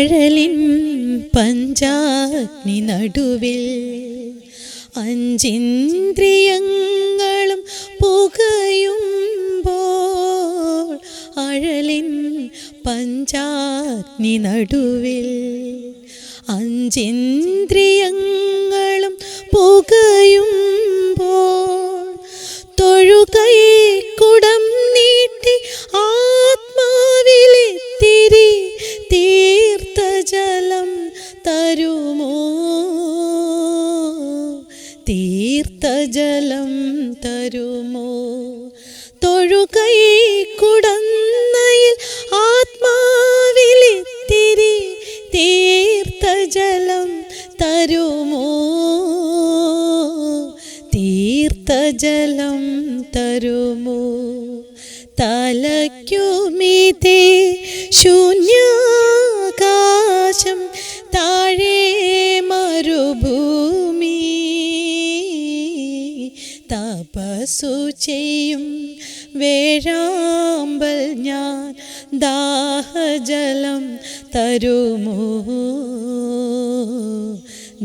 അഴലിൻ പഞ്ചാഗ്നി നടുവിൽ അഞ്ചിന്ദ്രിയങ്ങളും പുകയുമ്പോൾ അഴലിൻ പഞ്ചാഗ്നി നടുവിൽ അഞ്ചിന്ദ്രിയങ്ങളും പുകയുമ്പോൾ തൊഴുകൈ തൊഴുകൈ കുടന്നയിൽ ആത്മാവിലെത്തിരി തീർത്ഥജലം തരുമോ? തീർത്ഥജലം തരുമോ? തലയ്ക്കുമീതേ ശൂന്യാകാശം താഴെ മരുഭൂമി. തപസ്സു ചെയ്യും വേഴാമ്പൽ ഞാൻ ദാഹജലം തരുമോ?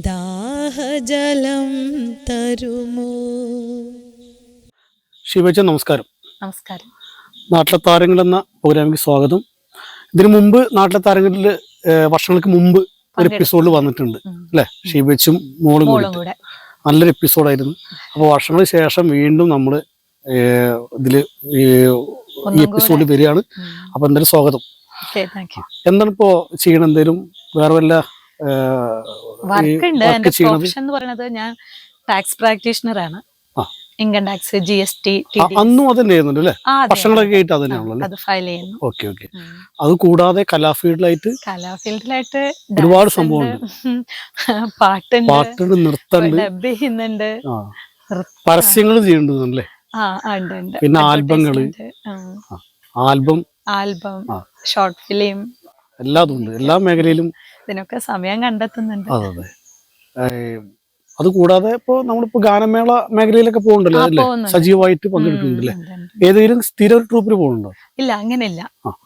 ദാഹജലം തരുമോ? ശിവജ നമസ്കാരം. നമസ്കാരം. നാട്ടിലെ താരങ്ങൾ എന്ന പ്രോഗ്രാമിക്ക് സ്വാഗതം. ഇതിനു മുമ്പ് നാട്ടിലെ താരങ്ങളിൽ വർഷങ്ങൾക്ക് മുമ്പ് ഒരു. എപ്പിസോഡിൽ വന്നിട്ടുണ്ട്. അല്ലെ? ഷീബച്ചും മോളും മോളും കൂടി കൂടെ. നല്ലൊരു എപ്പിസോഡായിരുന്നു അപ്പോൾ വർഷങ്ങൾക്ക് ശേഷം വീണ്ടും നമ്മൾ ഇതിൽ ഈ എപ്പിസോഡിൽ. വരികയാണ്. അപ്പൊ എന്തായാലും സ്വാഗതം. എന്താണ് ഇപ്പോ ചെയ്യണം എന്തേലും വേറെ വല്ല വർക്ക് ഉണ്ട്. എന്റെ പ്രൊഫഷൻ എന്ന് പറയുന്നത് ഞാൻ ടാക്സ് പ്രാക്ടീഷണർ ആണ്. Income tax G S T അന്നും അത് തന്നെ ചെയ്യുന്നുണ്ട് അല്ലേ വർഷങ്ങളൊക്കെ ആയിട്ട് അത് അല്ലേ? അത് ഫയൽ ചെയ്യുന്നു. Okay okay. അത് കൂടാതെ കലാഫീൽഡിലായിട്ട് കലാ ഫീൽഡിലായിട്ട് ഒരുപാട് സംഭവം സംഭവമുണ്ട്. പാട്ടുണ്ട്. പാട്ടുണ്ട് നൃത്തമുണ്ട്. പരസ്യങ്ങൾ ഉണ്ട് പിന്നെ ആൽബങ്ങൾ. ആൽബം. Album short film. എല്ലാതും ഉണ്ട്. എല്ലാ മേഖലയിലും ഇതിനൊക്കെ സമയം കണ്ടെത്തുന്നുണ്ട്. അതെ അതെ. ഏഹ്, അത് കൂടാതെ ഇപ്പോ നമ്മളിപ്പോ ഗാനമേള മേഖലയിലൊക്കെ പോകുന്നുണ്ടല്ലോ അല്ലേ? സജീവമായിട്ട് പങ്കെടുക്കുന്നുണ്ടല്ലേ. ഏതെങ്കിലും സ്ഥിര ഒരു ട്രൂപ്പിൽ പോകുന്നുണ്ടോ? ഇല്ല അങ്ങനെയില്ല.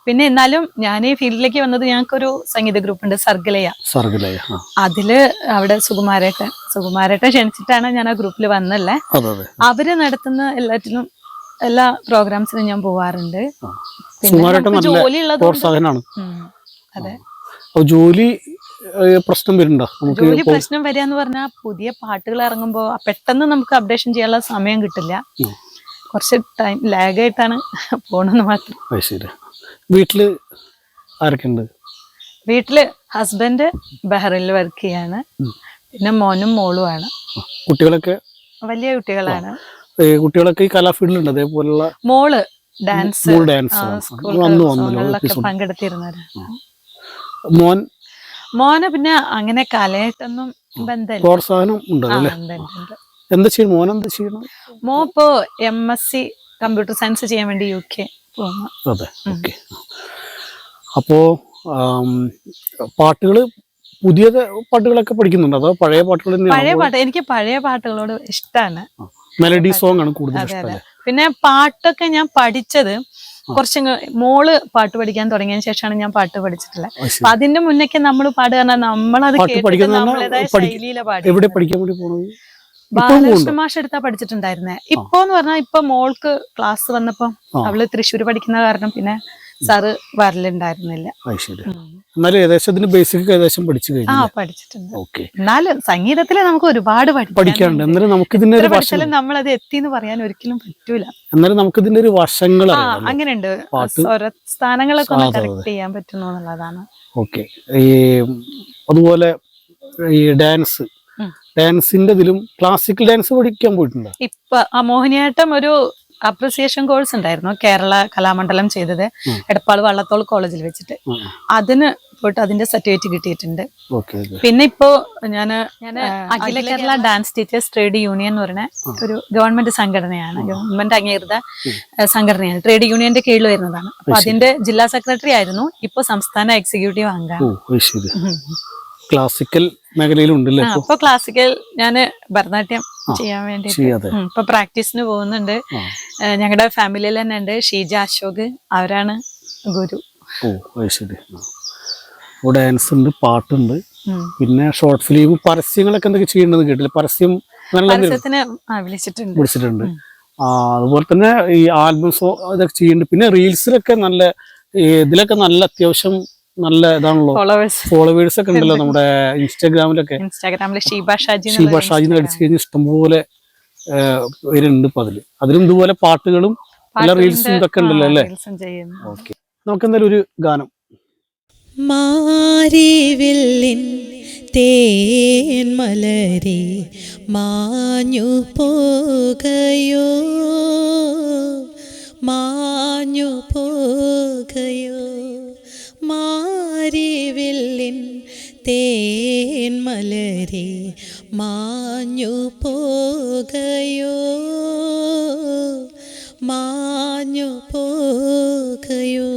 പിന്നെ എന്നാലും ഞാൻ ഈ ഫീൽഡിലേക്ക് വന്നത് ഞങ്ങൾക്കൊരു സംഗീത ഗ്രൂപ്പ് ഉണ്ട് സർഗലയ. സർഗലയ അതിൽ അവിടെ സുകുമാരേട്ടൻ സുകുമാരേട്ടൻ ക്ഷണിച്ചിട്ടാണ് ഞാൻ ആ ഗ്രൂപ്പിൽ വന്നല്ലേ. അവർ നടത്തുന്ന എല്ലാറ്റിലും എല്ലാ പ്രോഗ്രാംസിനും ഞാൻ പോവാറുണ്ട്. ജോലി ഉള്ളത് അതെ. ജോലി പ്രശ്നം വരുന്നുണ്ടോ? നമുക്ക് ജോലി പ്രശ്നം വരിക എന്ന് പറഞ്ഞാൽ പുതിയ പാട്ടുകൾ ഇറങ്ങുമ്പോൾ പെട്ടെന്ന് നമുക്ക് അപ്ഡേഷൻ ചെയ്യാനുള്ള സമയം കിട്ടില്ല. കുറച്ച് ടൈം ലാഗായിട്ടാണ് പോണെന്ന് മാത്രം. ശരി. വീട്ടിൽ ആരൊക്കെയുണ്ട്? വീട്ടിൽ ഹസ്ബൻഡ് ബഹ്റിനിൽ വർക്ക് ചെയ്യാണ്. പിന്നെ മോനും മോളുമാണ് കുട്ടികളൊക്കെ? വലിയ കുട്ടികളാണ്. കുട്ടികളൊക്കെ ഈ കലാഫീൽഡിലുണ്ട് അതേപോലുള്ള മോൾ ഡാൻസ് ഡാൻസ് പങ്കെടുത്തിരുന്നവരാണ്. മോൻ മോന് പിന്നെ അങ്ങനെ കലയായിട്ടൊന്നും ബന്ധമില്ല. പ്രോത്സാഹനം ഉണ്ടല്ലോ ഉണ്ട്, ഉണ്ട്, ഉണ്ട്. എന്താ ചെയ്യണം? മോൻ എന്താ ചെയ്യണം? മോ ഇപ്പോ M S C computer science ചെയ്യാൻ വേണ്ടി യു കെ അതെ ഓക്കെ അപ്പോ പാട്ടുകൾ പുതിയ പാട്ടുകളൊക്കെ പഠിക്കുന്നുണ്ട്? അതോ പഴയ പാട്ടുകൾ പഴയ പാട്ട് എനിക്ക് പഴയ പാട്ടുകളോട് ഇഷ്ടമാണ് മെലഡി സോങ് ആണ് കൂടുതൽ പിന്നെ പാട്ടൊക്കെ ഞാൻ പഠിച്ചത് കുറച്ച് മോൾ പാട്ട് പഠിക്കാൻ തുടങ്ങിയതിന് ശേഷമാണ് ഞാൻ പാട്ട് പഠിച്ചിട്ടുള്ളത്. അപ്പൊ അതിന്റെ മുന്നൊക്കെ നമ്മൾ പാടുക നമ്മളത് എവിടെ പഠിക്കാൻ വേണ്ടി പോണത്? ഇപ്പം ബാലകൃഷ്ണ മാഷ് എടുത്താ ഇപ്പൊ എന്ന് പറഞ്ഞാൽ ഇപ്പൊ മോൾക്ക് ക്ലാസ് വന്നപ്പോ അവൾ തൃശ്ശൂര് പഠിക്കുന്ന കാരണം പിന്നെ സാറ് വരലുണ്ടായിരുന്നില്ല. എന്നാലും ഏകദേശം ഇതിന് ബേസിക് ഏകദേശം പഠിച്ചു ആ കഴിഞ്ഞു പഠിച്ചിട്ടുണ്ട്. ഓക്കെ എന്നാലും സംഗീതത്തിൽ നമുക്ക് ഒരുപാട് പഠിക്കാനുണ്ട്. എന്നാലും നമുക്ക് ഇതിന്റെ ഒരു വശം അത് എത്തിന്ന് പറയാൻ ഒരിക്കലും പറ്റൂല. എന്നാലും നമുക്ക് ഇതിന്റെ ഒരു വശങ്ങൾ ആ അങ്ങനെയുണ്ട്. പാട്ട്. സ്വരസ്ഥാനങ്ങളൊക്കെ ഒന്ന് കറക്റ്റ് ചെയ്യാൻ പറ്റുന്നു എന്നുള്ളതാണ് ഓക്കെ ഈ അതുപോലെ ഈ ഡാൻസ്. ഡാൻസിന്റെ ഇതിലും ക്ലാസിക്കൽ ഡാൻസ് പഠിക്കാൻ പോയിട്ടുണ്ടോ? ഇപ്പൊ ആ മോഹിനിയാട്ടം ഒരു അപ്രിസിയേഷൻ കോഴ്സ് ഉണ്ടായിരുന്നു. കേരള കലാമണ്ഡലം ചെയ്തത്. എടപ്പാൾ വള്ളത്തോൾ കോളേജിൽ വെച്ചിട്ട്. അതിന് പോയിട്ട് അതിന്റെ സർട്ടിഫിക്കറ്റ് കിട്ടിയിട്ടുണ്ട്. ഓക്കെ ഓക്കെ പിന്നെ ഇപ്പോ ഞാൻ ഞാൻ Akhila Kerala dance teachers trade union എന്ന് പറഞ്ഞ ഒരു ഗവൺമെന്റ് സംഘടനയാണ്. ഗവൺമെന്റ് അംഗീകൃത സംഘടനയാണ്. ട്രേഡ് യൂണിയന്റെ കീഴിൽ വരുന്നതാണ്. അപ്പൊ അതിന്റെ ജില്ലാ സെക്രട്ടറി ആയിരുന്നു. ഇപ്പൊ സംസ്ഥാന എക്സിക്യൂട്ടീവ് അംഗമാണ് ക്ലാസിക്കൽ മേഖലയിലുണ്ടല്ലേ ഇപ്പൊ? ക്ലാസിക്കൽ ഞാൻ ഭരതനാട്യം ചെയ്യാൻ വേണ്ടി ഇപ്പൊ പ്രാക്ടീസിന് പോകുന്നുണ്ട്. ഞങ്ങളുടെ ഫാമിലിയിൽ തന്നെ ഉണ്ട്. ഷീജ അശോക്. അവരാണ് ഗുരു. ഓ ശരി. അപ്പോൾ ഡാൻസ് ഉണ്ട് പാട്ടുണ്ട്. പിന്നെ ഷോർട്ട് ഫിലിം പരസ്യങ്ങളൊക്കെ എന്തൊക്കെ ചെയ്യേണ്ടത് കേട്ടില്ല. പരസ്യം വിളിച്ചിട്ടുണ്ട്. അതുപോലെ തന്നെ ഈ ആൽബംസോ ഇതൊക്കെ ചെയ്യുന്നുണ്ട് പിന്നെ റീൽസിലൊക്കെ നല്ല ഇതിലൊക്കെ നല്ല അത്യാവശ്യം നല്ല ഇതാണല്ലോ. ഫോളോവേഴ്സ് ഒക്കെ ഉണ്ടല്ലോ നമ്മുടെ ഇൻസ്റ്റാഗ്രാമിലൊക്കെ ഇൻസ്റ്റാഗ്രാമിൽ ഷീബ ഷാജി ഷീബ ഷാജിനെ അടിച്ചു കഴിഞ്ഞാൽ ഇഷ്ടംപോലെ പേരുണ്ട് ഇപ്പൊ അതിൽ. അതിലും ഇതുപോലെ പാട്ടുകളും പല റീൽസും ഇതൊക്കെ ഉണ്ടല്ലോ അല്ലേ? ഓക്കെ. നമുക്ക് എന്തായാലും ഒരു ഗാനം. മാരിവില്ലിൻ തേൻ മലരെ മാഞ്ഞു പോകയോ? മാഞ്ഞു പോകയോ? മാരിവില്ലിൻ തേൻ മലരെ മാഞ്ഞു പോകയോ? മാഞ്ഞു പോകയോ?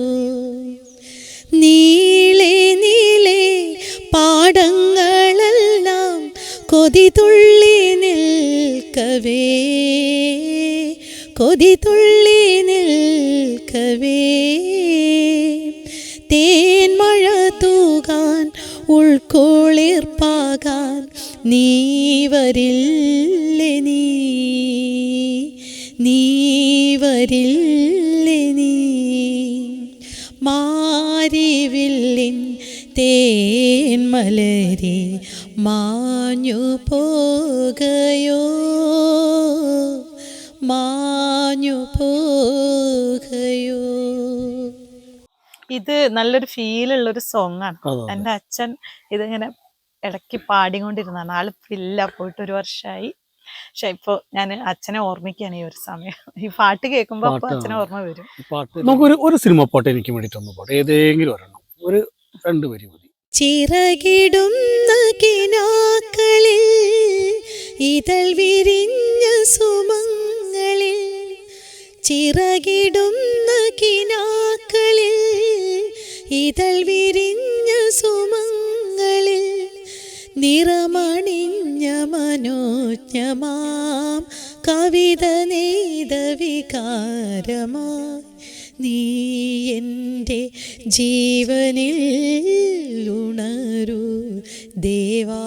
നീളെ നീളെ പാടങ്ങളെല്ലാം കൊതിതുള്ളി നിൽക്കവേ. കൊതിതുള്ളി നിൽക്കവേ. തേൻമഴ തൂകാൻ ഉൾക്കൊളിർപ്പാകാൻ നീ വരില്ലേ നീ? നീ വരില്ലേ നീ? മാരിവില്ലിൻ തേൻമലരെ മാഞ്ഞു പോകയോ? മാഞ്ഞു പോകയോ? ഇത് നല്ലൊരു ഫീലുള്ളൊരു സോങ്ങാണ് എന്റെ അച്ഛൻ ഇതിങ്ങനെ ഇടയ്ക്ക് പാടിക്കൊണ്ടിരുന്നതാണ്. ആൾ ഇല്ല. പോയിട്ട് ഒരു വർഷമായി പക്ഷെ ഇപ്പൊ ഞാൻ അച്ഛനെ ഓർമ്മിക്കാണ് ഈ ഒരു സമയം. ഈ പാട്ട് കേൾക്കുമ്പോ അപ്പൊ അച്ഛനെ ഓർമ്മ വരും. നമുക്കൊരു ഒരു സിനിമ പാട്ട് എനിക്ക് വേണ്ടിയിട്ടൊന്ന് പാട്ട് ഏതെങ്കിലും ഒരെണ്ണം. ഒരു രണ്ട് വരി മതി. ചിറകിടുന്ന കിനാക്കളിൽ ഇതൾ വിരിഞ്ഞ സുമങ്ങളിൽ. ചിറകിടുന്ന കിനാക്കളിൽ ഇതൾ വിരിഞ്ഞ നിറമണിഞ്ഞ മനോജ്ഞമാം കവിത നെയ്ത വികാരമായി. നീ എന്റെ ജീവനിൽ ഉണരൂ ദേവാ.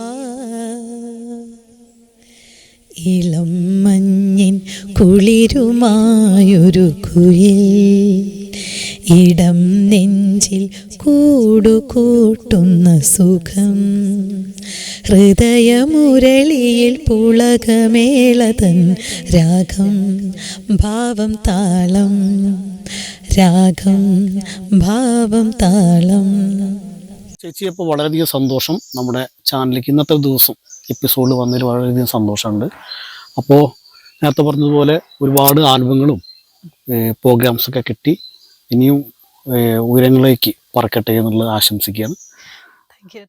ഇളം മഞ്ഞിൻ കുളിരുമായൊരു കുയിൽ ഇടം നെഞ്ചിൽ കൂടുകൂട്ടുന്ന സുഖം ഹൃദയമുരളിയിൽ പുളകമേളതൻ രാഗം ഭാവം താളം. രാഗം ഭാവം താളം. ചേച്ചി അപ്പോൾ വളരെയധികം സന്തോഷം നമ്മുടെ ചാനലിലേക്ക് ഇന്നത്തെ ദിവസം എപ്പിസോഡ് വന്നതിൽ വളരെയധികം സന്തോഷമുണ്ട്. അപ്പോൾ നേരത്തെ പറഞ്ഞതുപോലെ ഒരുപാട് ആൽബങ്ങളും പ്രോഗ്രാംസൊക്കെ കിട്ടി. ഇനിയും ഉയരങ്ങളിലേക്ക് പറക്കട്ടെ എന്നുള്ളത് ആശംസിക്കുകയാണ്. Thank you